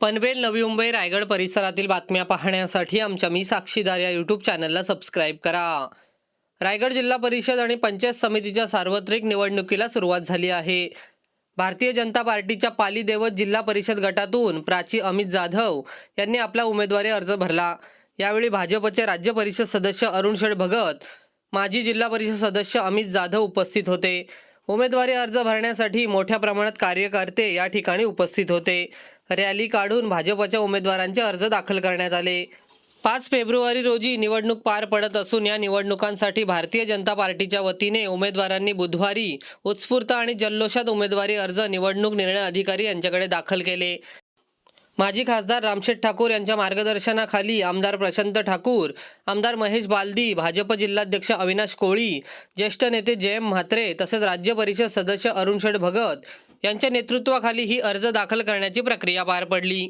पनवेल नवी मुंबई रायगड परिसरातील बातम्या पाहण्यासाठी आमच्या मी साक्षीदार या यूट्यूब चॅनलला सबस्क्राईब करा. रायगड जिल्हा परिषद आणि पंचायत समितीच्या सार्वत्रिक निवडणुकीला सुरुवात झाली आहे. भारतीय जनता पार्टीच्या पाली देवत जिल्हा परिषद गटातून प्राची अमित जाधव यांनी आपला उमेदवारी अर्ज भरला. यावेळी भाजपचे राज्य परिषद सदस्य अरुण शेठ भगत माजी जिल्हा परिषद सदस्य अमित जाधव उपस्थित होते. उमेदवारी अर्ज भरण्यासाठी मोठ्या प्रमाणात कार्यकर्ते या ठिकाणी उपस्थित होते. रॅली काढून भाजपच्या उमेदवारांचे अर्ज दाखल करण्यात आले. पाच फेब्रुवारी रोजी निवडणूक पार पडत असून या निवडणुकांसाठी भारतीय जनता पार्टीच्या वतीने उमेदवारांनी बुधवारी उत्स्फूर्त आणि जल्लोषात उमेदवारी अर्ज निवडणूक निर्णय अधिकारी यांच्याकडे दाखल केले. माजी खासदार रामशेठ ठाकूर यांच्या मार्गदर्शनाखाली आमदार प्रशांत ठाकूर आमदार महेश बालदी भाजप जिल्हाध्यक्ष अविनाश कोळी ज्येष्ठ नेते जयम म्हात्रे तसेच राज्य परिषद सदस्य अरुणशेठ भगत यांच्या नेतृत्वाखाली ही अर्ज दाखल करण्याची प्रक्रिया पार पडली.